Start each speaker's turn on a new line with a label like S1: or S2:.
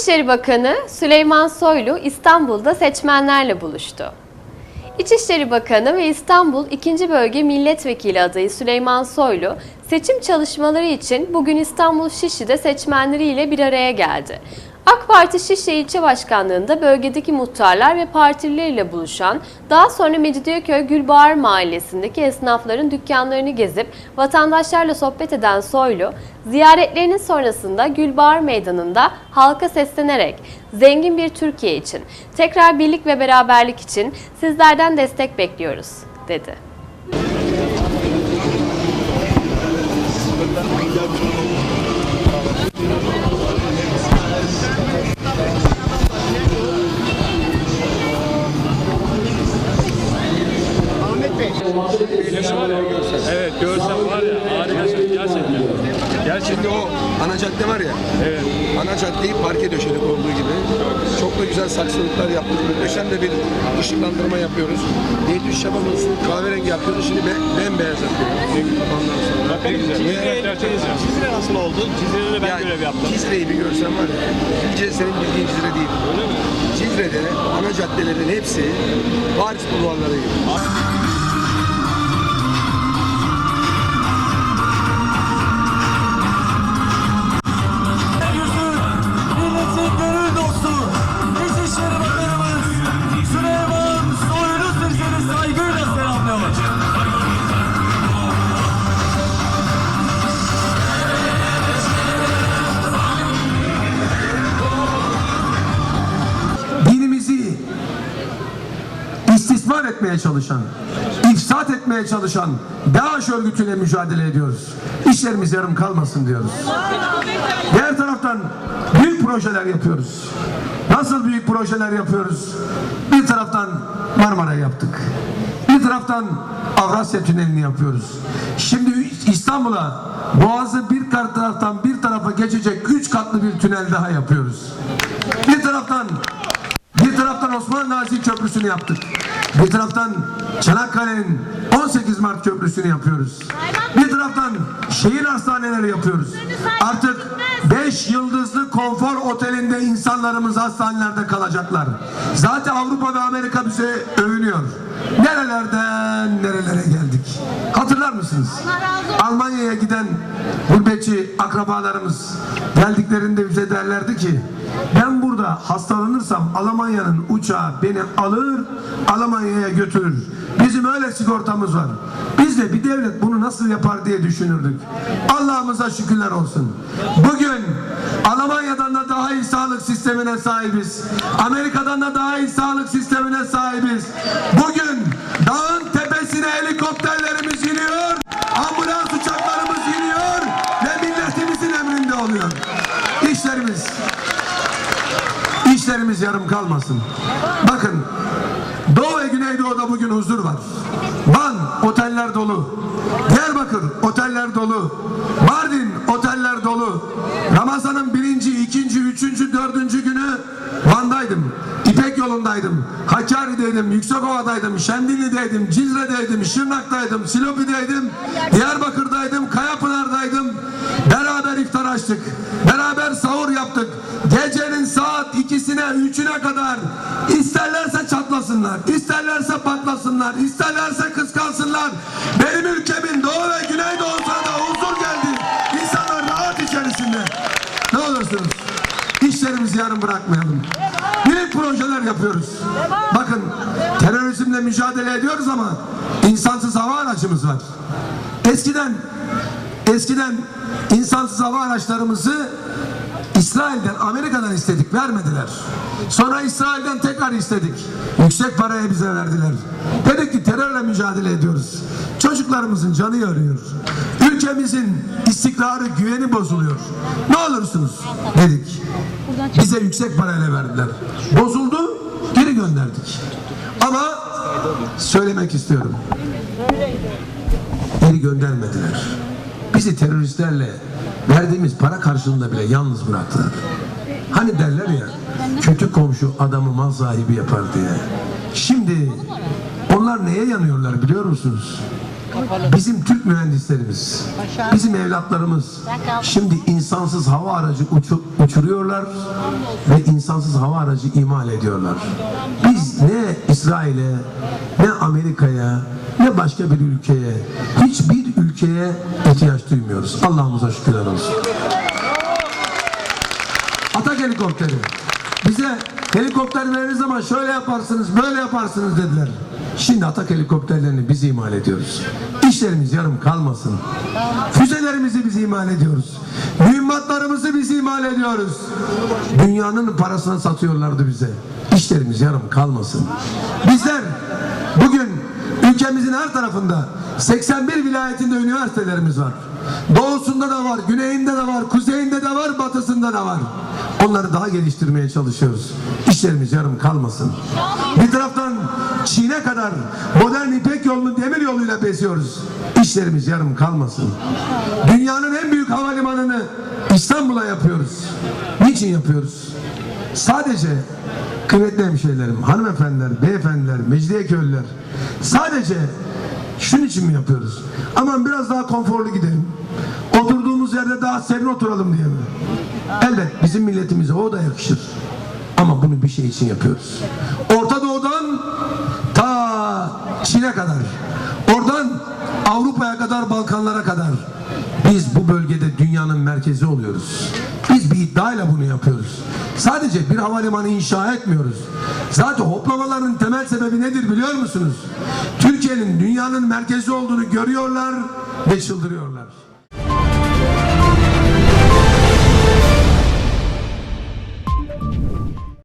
S1: İçişleri Bakanı Süleyman Soylu İstanbul'da seçmenlerle buluştu. İçişleri Bakanı ve İstanbul 2. Bölge Milletvekili adayı Süleyman Soylu, seçim çalışmaları için bugün İstanbul Şişli'de seçmenleriyle bir araya geldi. AK Parti Şişli İlçe Başkanlığı'nda bölgedeki muhtarlar ve partileriyle buluşan, daha sonra Mecidiyeköy Gülbahar Mahallesi'ndeki esnafların dükkanlarını gezip vatandaşlarla sohbet eden Soylu, ziyaretlerinin sonrasında Gülbahar Meydanı'nda halka seslenerek zengin bir Türkiye için, tekrar birlik ve beraberlik için sizlerden destek bekliyoruz, dedi.
S2: Şimdi o ana cadde var ya,
S3: evet.
S2: ana caddeyi parke döşedik olduğu gibi. Çok da güzel saksılıklar yaptık. Muhteşem de bir ışıklandırma yapıyoruz. Neydi şabamız kahverengi yapıyoruz. Şimdi be, bembeyaz yapıyoruz. Ondan sonra.
S3: Bak güzel.
S4: Cizre nasıl oldu? Cizre'de de ben görev yaptım.
S2: Cizre'yi bir görsen var ya, Cizre senin bildiğin Cizre değil.
S3: Öyle mi?
S2: Cizre'de ana caddelerin hepsi Paris bulvarları gibi.
S5: İstismar etmeye çalışan, ifsat etmeye çalışan DAEŞ örgütüyle mücadele ediyoruz. İşlerimiz yarım kalmasın diyoruz. Diğer taraftan büyük projeler yapıyoruz. Nasıl büyük projeler yapıyoruz? Bir taraftan Marmara yaptık. Bir taraftan Avrasya Tüneli'ni yapıyoruz. Şimdi İstanbul'a Boğaz'ı bir taraftan bir tarafa geçecek üç katlı bir tünel daha yapıyoruz. Bir taraftan bir taraftan Osman Gazi Köprüsü'nü yaptık. Bir taraftan Çanakkale'nin 18 Mart Köprüsü'nü yapıyoruz. Bir taraftan şehir hastaneleri yapıyoruz. Artık 5 yıldızlı konfor otelinde insanlarımız hastanelerde kalacaklar. Zaten Avrupa ve Amerika bize övünüyor. Nerelerden nerelere geldik. Hatırlar mısınız? Almanya'ya giden gurbetçi akrabalarımız geldiklerinde bize derlerdi ki ben burada hastalanırsam Almanya'nın uçağı beni alır Almanya'ya götürür. Bizim öyle sigortamız var. Biz de bir devlet bunu nasıl yapar diye düşünürdük. Allah'ımıza şükürler olsun. Bugün Almanya'dan da daha iyi sağlık sistemine sahibiz. Amerika'dan da daha iyi sağlık sistemine sahibiz. Bugün dağın tepesine helikopterlerimiz iniyor. Ambulans uçaklarımız iniyor ve milletimizin emrinde oluyor. İşlerimiz İşlerimiz yarım kalmasın. Bakın Doğu ve Güneydoğu'da bugün huzur var. Van oteller dolu. Diyarbakır oteller dolu. Dördüncü günü Van'daydım. İpek yolundaydım. Hakkari'deydim, Yüksekova'daydım, Şendilli'deydim, Cizre'deydim, Şırnak'taydım, Silopi'deydim, Diyarbakır'daydım, Kayapınar'daydım. Beraber iftar açtık. Beraber sahur yaptık. Gecenin saat ikisine, üçüne kadar isterlerse çatlasınlar, isterlerse patlasınlar, isterlerse kıskansınlar. Benim ülkemin doğu ve güneydoğusuna da işlerimizi yarım bırakmayalım. Büyük projeler yapıyoruz. Bakın terörizmle mücadele ediyoruz ama insansız hava aracımız var. Eskiden eskiden insansız hava araçlarımızı İsrail'den, Amerika'dan istedik, vermediler. Sonra İsrail'den tekrar istedik. Yüksek paraya bize verdiler. Dedik ki terörle mücadele ediyoruz. Çocuklarımızın canı yarıyor. Ülkemizin istikrarı, güveni bozuluyor. Ne olursunuz dedik. Bize yüksek parayla verdiler. Bozuldu, geri gönderdik. Ama söylemek istiyorum. Geri göndermediler. Bizi teröristlerle verdiğimiz para karşılığında bile yalnız bıraktılar. Hani derler ya kötü komşu adamı mal sahibi yapar diye. Şimdi onlar neye yanıyorlar biliyor musunuz? Bizim Türk mühendislerimiz, bizim evlatlarımız şimdi insansız hava aracı uçu- uçuruyorlar ve insansız hava aracı imal ediyorlar. Biz ne İsrail'e, ne Amerika'ya, ne başka bir ülkeye, hiçbir ülkeye ihtiyaç duymuyoruz. Allah'ımıza şükürler olsun. Atak helikopteri. Bize helikopter veririz zaman şöyle yaparsınız, böyle yaparsınız dediler. Şimdi atak helikopterlerini biz imal ediyoruz. İşlerimiz yarım kalmasın. Füzelerimizi biz imal ediyoruz. Mühimmatlarımızı biz imal ediyoruz. Dünyanın parasını satıyorlardı bize. İşlerimiz yarım kalmasın. Bizler bugün ülkemizin her tarafında 81 vilayetinde üniversitelerimiz var. Doğusunda da var, güneyinde de var, kuzeyinde batısında da var. Onları daha geliştirmeye çalışıyoruz. İşlerimiz yarım kalmasın. Bir taraftan Çin'e kadar modern İpek yolunu demir yoluyla besiyoruz. İşlerimiz yarım kalmasın. Dünyanın en büyük havalimanını İstanbul'a yapıyoruz. Niçin yapıyoruz? Sadece kıymetli hemşehrilerim, hanımefendiler, beyefendiler, mecidiyeköylüler sadece şunun için mi yapıyoruz? Aman biraz daha konforlu gidelim. Oturduğumuz yerde daha serin oturalım diye mi? Elbet bizim milletimize o da yakışır. Ama bunu bir şey için yapıyoruz. Orta Doğu'dan ta Çin'e kadar, oradan Avrupa'ya kadar, Balkanlara kadar biz bu bölgede dünyanın merkezi oluyoruz. Biz bir iddiayla bunu yapıyoruz. Sadece bir havalimanı inşa etmiyoruz. Zaten hoplamaların temel sebebi nedir biliyor musunuz? Türkiye'nin dünyanın merkezi olduğunu görüyorlar ve çıldırıyorlar.